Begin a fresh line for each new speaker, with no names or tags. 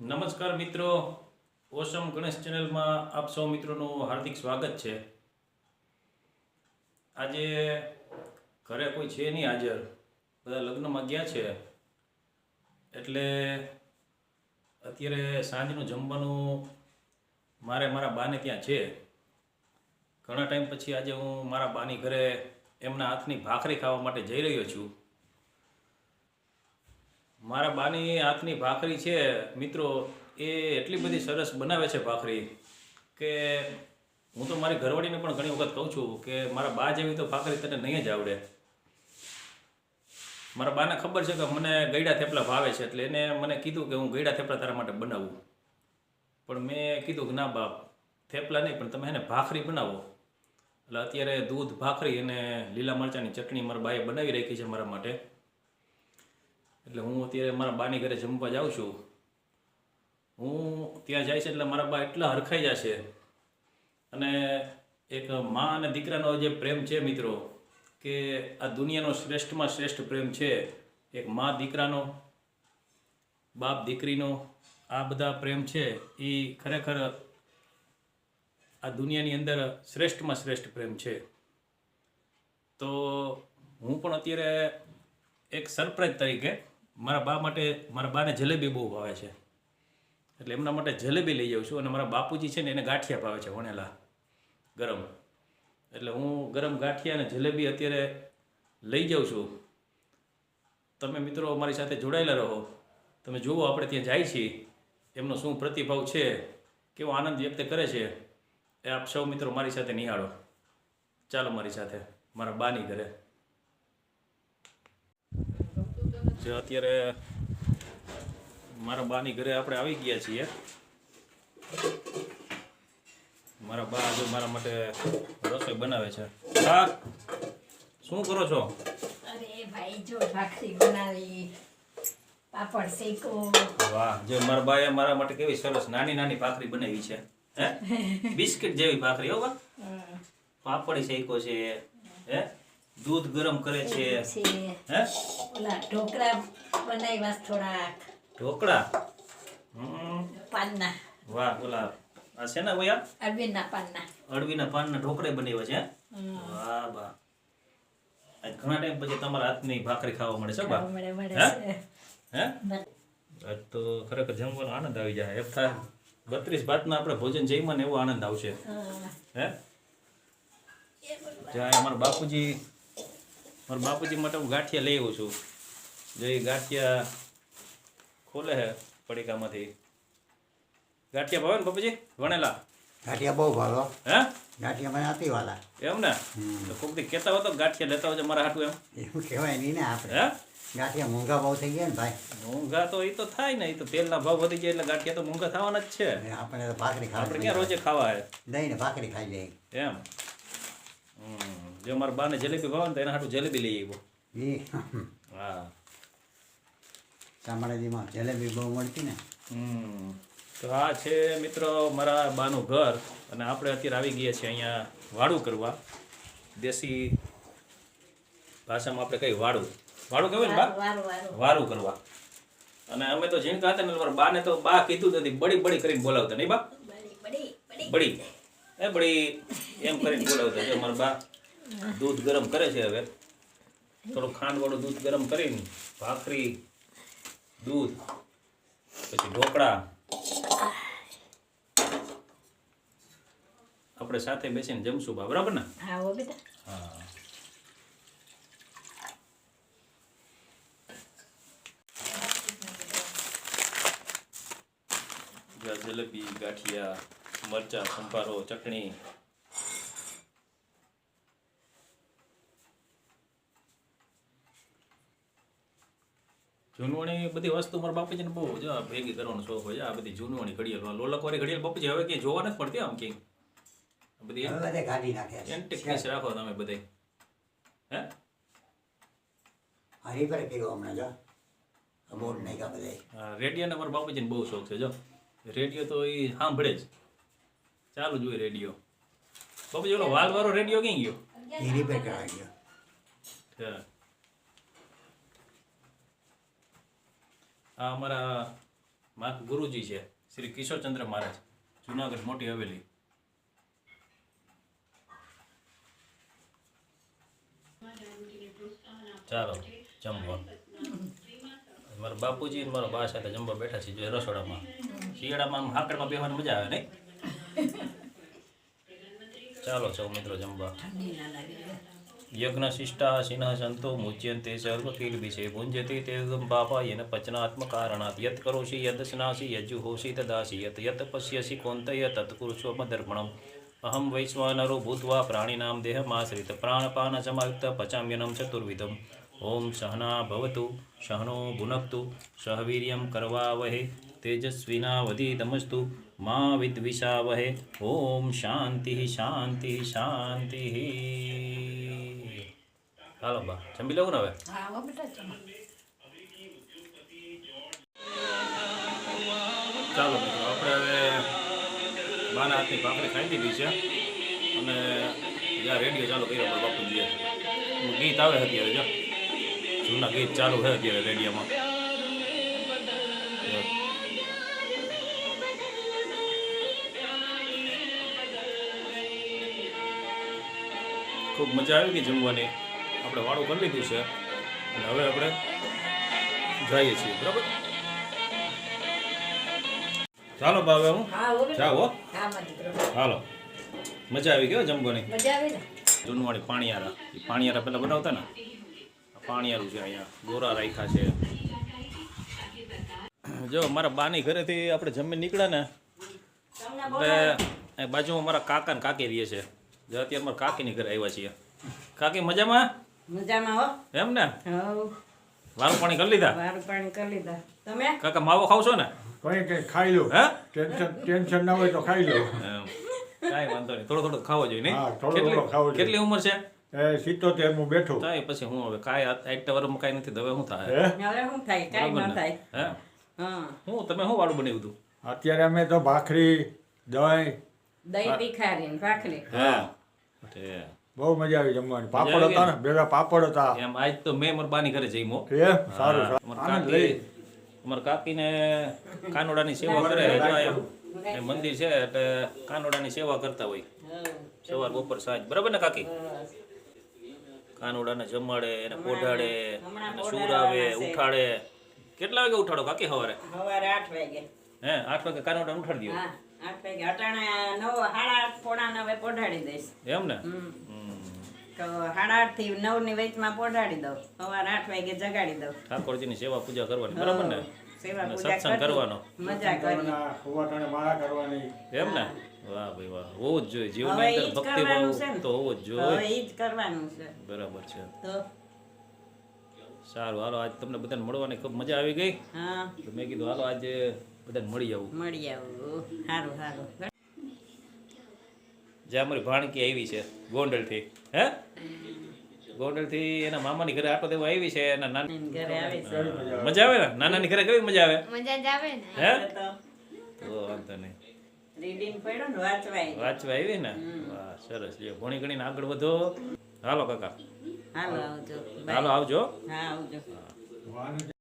નમસ્કાર મિત્રો. ઓસમ ગણેશ ચેનલમાં આપ સૌ મિત્રોનું હાર્દિક સ્વાગત છે. આજે ઘરે કોઈ છે નહીં હાજર. બધા લગ્નમાં ગયા છે. એટલે અત્યારે સાંજનું જમવાનું મારે મારા બાને ત્યાં છે. ઘણા ટાઈમ પછી આજે હું મારા બાની ઘરે એમના હાથની ભાખરી ખાવા માટે જઈ રહ્યો છું. મારા બાની હાથની ભાખરી છે, મિત્રો, એ એટલી બધી સરસ બનાવે છે ભાખરી કે હું તો મારી ઘરવાળીને પણ ઘણી વખત કહું છું કે મારા બા જેવી તો ભાખરી તને નહીં જ આવડે. મારા બાને ખબર છે કે મને ગયડા થેપલા ભાવે છે એટલે એને મને કીધું કે હું ગયડા થેપલા તારા માટે બનાવું. પણ મેં કીધું કે ના બાપ, થેપલા નહીં, પણ તમે એને ભાખરી બનાવો. એટલે અત્યારે દૂધ, ભાખરી અને લીલા મરચાંની ચટણી મારા બાએ બનાવી રાખી છે મારા માટે. એટલે હું અત્યારે મારા બાની ઘરે જમવા જાઉં છું. હું ત્યાં જાય છે એટલે મારા બા એટલા હરખાઈ જશે. અને એક મા અને દીકરાનો જે પ્રેમ છે મિત્રો, કે આ દુનિયાનો શ્રેષ્ઠમાં શ્રેષ્ઠ પ્રેમ છે, એક મા દીકરાનો, બાપ દીકરીનો, આ બધા પ્રેમ છે એ ખરેખર આ દુનિયાની અંદર શ્રેષ્ઠમાં શ્રેષ્ઠ પ્રેમ છે. તો હું પણ અત્યારે એક સરપ્રાઈઝ તરીકે મારા બા માટે, મારા બાને જલેબી બહુ ભાવે છે. એટલે એમના માટે જલેબી લઈ જાઉં છું અને મારા બાપુજી છે ને એને ગાંઠિયા ભાવે છે વણેલા, ગરમ. એટલે હું ગરમ ગાંઠિયા અને જલેબી અત્યારે લઈ જાઉં છું. તમે મિત્રો અમારી સાથે જોડાયેલા રહો. તમે જુઓ, આપણે ત્યાં જાય છીએ. એમનો શું પ્રતિભાવ છે? કેવો આનંદ વ્યક્ત કરે છે? એ આપ સૌ મિત્રો મારી સાથે નિહાળો. ચાલો મારી સાથે, મારા બાની ઘરે. જે અત્યારે મારા બાની ઘરે આપણે આવી ગયા છીએ. મારા બા આજે મારા માટે રસોઈ બનાવે છે. હા શું કરો છો?
અરે ભાઈ જો ભાખરી બનાવી પાપડ શેકો.
વાહ જો મારા બાએ મારા માટે કેવી સરસ નાની નાની ભાખરી બનાવી છે હે? બિસ્કિટ જેવી ભાખરી હો બા. પાપડ શેકો છે હે? દૂધ ગરમ કરે છે. હે?
ઢોકળા બનાવ્યા છે થોડાક.
ઢોકળા?
પાનના.
વાહ ઓલા આ છે ને ભૈયા?
અડવીના પાનના.
અડવીના પાનના ઢોકળા બનાવ્યા છે વાહ વાહ. આજ ઘણા ટાઈમ પછી તમારા હાથની ભાખરી ખાવા મળે છે બા.
મળે મળે
હે? આજ તો ખરેખર જમવાનો આનંદ આવી જાય. એફ થાય બત્રીસ ભાતના આપણે ભોજન જઈમાં ને એવો આનંદ આવશે.
હે?
જ્યાં અમારા બાપુજી મારા બાપુજી માટે હું ગાંઠિયા લઈ આવું છું. જો એ ગાંઠિયા ખોલે છે પડીકામાંથી. ગાંઠિયા ભાવે ને બાપુજી? વણેલા?
ગાંઠિયા બહુ ભાવે
હે.
ગાંઠિયા મને આપી વાલા.
એમ ને? તો કોક દી કહેતા હો તો ગાંઠિયા લેતા હોય મારા હાટું એમ.
એવું કહેવાય નહીં ને આપણે.
હે?
ગાંઠિયા મોંઘા ભાવ થઈ ગયા ને ભાઈ.
મોંઘા તો એ તો થાય ને એ તો તેલના ભાવ વધી જાય એટલે ગાંઠિયા તો મોંઘા થવાના જ છે.
આપણે તો ભાખરી
આપણે ક્યાં રોજે ખાવા હે?
દહીં ને ભાખરી ખાઈ લઈએ.
એમ. હમ. જો મારા બાને જલેબી ભાવે ને તો એના હાટું જલેબી લઈ આવ્યો
એ
હા.
શામળાજીમાં જલેબી બહુ મળતી ને.
હમ. તો આ છે મિત્રો મારા બાનું ઘર અને આપણે અત્યારે આવી ગયા છીએ અહીંયા વાડું કરવા. દેશી ભાષામાં આપણે કઈ વાડું. વાડું કહેવાય ને બા?
વારું
કરવા. અને અમે તો ઝીણકા હતા ને મારા બાને તો બા કીધું નથી બડી બડી કરીને બોલાવતા. નહીં બા?
બળી બળી બળી
બડી. એ બડી એમ કરીને બોલાવતા. જો મારા બા દૂધ ગરમ કરે છે હવે. થોડું ખાંડવાળું દૂધ ગરમ કરીને ભાખરી દૂધ પછી ઢોકળા. આપણે સાથે બેસીને જમશું બા બરાબર ને?
હા બેટા.
હા. જલેબી ગાંઠિયા મરચા સંભારો ચટણી જૂનવાણી બધી વસ્તુ મારા બાપુજીને બહુ જો ભેગી કરવાનો શોખ હોય છે. આ બધી જૂનવાણી ઘડિયાળ લોલકવાળી ઘડિયાળ બાપુજી હવે ક્યાંય જોવા નથી પડતી આમ ક્યાંય. બધી
કાઢી નાખ્યા
એન્ટિક પીસ રાખો તમે બધે. હે?
હરી પર કર્યું હમણાં જો. આ નહીં કા બધે.
રેડિયો ને મારા બાપુજીને બહુ શોખ છે જો. રેડિયો તો એ સાંભળે જ. ચાલુ જ હોય રેડિયો. બાપુજી ઓલો વાલવાળો રેડિયો ક્યાં ગયો?
એ પર ગયો.
ગયો આ અમારા માત ગુરુજી છે, શ્રી કિશોરચંદ્ર મહારાજ, જુનાગઢ મોટી હવેલી. ચાલો, જમવા. મારા બાપુજી અને મારા બા સાથે જમવા બેઠા છે જો રસોડામાં. શિયાળામાં હાકડમાં બેહવાની મજા આવે નહીં? ચાલો, સૌ મિત્રો જમવા.
ઠંડી ના લાગે
યજ્ઞ શિષ્ટા શિનઃ સંતો મુચ્યંતે સર્વ કિલ્બિષે ભુંજતી તે પાપા યેન પચનાત્મ કારણાત યત કરોષિ યદ સ્નાસી યજ્જુહોષિ તદાસી યત યત પશ્યસી કોંતય તત કુરુષ્વમદર્પણમ અહમ વૈશ્વાનરો ભૂત્વા પ્રાણીનામ દેહમાશ્રિત પ્રાણપાન સમાયુક્ત પચામ્યનમ ચતુર્વિધમ ઓમ સહના ભવતુ સહનો ભુનક્તુ સહવીર્યમ કરવાવહે તેજસ્વિનાવધિતમસ્તુ મા વિદ્વિષાવહે ઓમ શાંતિ શાંતિ શાંતિ હાલો બા જમી લેવું ને હવે?
હા બેટા
ચાલો મિત્રો આપણે હવે બાના હાથની ભાખરી ખાઈ દીધી છે. અને જ્યાં રેડિયો ચાલુ કર્યો મારા બાપુજીએ ગીત આવે અત્યારે જો. જૂના ગીત ચાલુ છે અત્યારે રેડિયોમાં. ખૂબ મજા આવી ગઈ જમવાની. આપણે વાળું કરી લીધું છે. અને હવે આપણે જઈએ છીએ બરાબર? ચાલો ભાવે હું?
હા હો બેટા
જાઓ હાલો. મજા આવી ગયો જમવાની? જૂનવાળી પાણીયારા. એ પાણીયારા પહેલાં બનાવતા ને? પાણીયારું છે અહીંયા. ગોરા રાખ્યા છે. જો મારા બાની ઘરેથી આપણે જમીન નીકળ્યા ને એટલે બાજુમાં મારા કાકા ને કાકી રહીએ છે. જે અત્યારે મારા કાકીની ઘરે આવ્યા છીએ. કાકી મજામાં?
મજામાં હો?
એમ ને?
હવ.
વારું પાણી કરી લીધા?
વારું પાણી કરી લીધા. તમે?
કાકા માવો ખાવ છો ને?
કઈ કઈ ખાઈ લો.
હે?
ટેન્શન ટેન્શન ના હોય તો ખાઈ લો.
એમ. વાંધો નહીં. થોડો થોડો ખાવો જોઈએ નહીં?
હા, થોડો
કેટલી
થોડો ખાવો જોઈએ.
કેટલી ઉંમર છે?
એ સિત્તોતેર હું બેઠો.
થાય પછી હું હવે કાંઈ આટલા વર્ષમાં કાંઈ નથી હવે શું થાય?
હે?
હવે શું થાય? કાંઈ ન થાય.
હે?
હું.
તમે શું વાળું બનાવ્યું હતું?
અત્યારે અમે તો ભાખરી દહીં.
દહીં તીખારી ભાખરી.
હા. તે
બહુ મજા આવી જમવાની. પાપડ હતા ને? ભેગા પાપડ હતા.
એમ આજ તો મેં મારા બાની ઘરે જઈમો
એ સારું સારું.
અમારા
આનંદ
કાકી
લઈ.
અમારા કાકીને કાનોડાની સેવા કરે એ મંદિર છે એટલે કાનોડાની સેવા કરતા હોય. સવાર બપોર સાંજ. બરાબર ને કાકી? કાનોડાને જમાડે એને પોઢાડે એને સુરાવે ઉઠાડે. કેટલા વાગે ઉઠાડો કાકી? સવારે?
સવારે આઠ વાગે.
હે? આઠ વાગે કાનોડા ઉઠાડી દો
હા. આઠ વાગે અટાણા નવ સાડા આઠ પોણા નવે પોઢાડી દઈશ.
એમ ને?
હમ.
હમ.
તો સાડા આઠથી નવની વચમાં પોઢાડી દઉં. સવારે આઠ વાગે જગાડી દઉં.
ઠાકોરજીની સેવા પૂજા કરવાની બરાબર ને?
સેવા પૂજા
સત્સંગ કરવાનો.
મજા કરી
સુવાટાણે માળા કરવાની.
એમ ને? વાહ ભાઈ વાહ. હોવું જ જોઈએ. જીવનની અંદર ભક્તિ ભાવ તો હોવો જ
હવે ઈ જ કરવાનું છે.
બરાબર છે.
તો?
સારું. હાલો આજ તમને બધાને મળવાની ખૂબ મજા આવી ગઈ.
હા.
તો મેં કીધું હાલો આજે બધાને મળી આવું.
મળી આવું. સારું સારું
જે અમારી ભાણકી આવી છે ગોંડલથી હે? ગોંડલથી એના મામાની ઘરે આટો દેવા આવી છે એના નાની
ઘરે આવે છે.
મજા આવે. ને? નાનાની ઘરે કેવી મજા આવે?
મજા જ આવે ને?
હે?
તો
તો. વાંધો નહીં.
રીડિંગ પડ્યો ને વાંચવાય.
વાંચવા આવી ને? વાહ સરસ. લ્યો ભણી ગણીને આગળ વધો. હાલો કાકા.
હાલો આવજો.
હાલો આવજો.
હા આવજો.
વાહન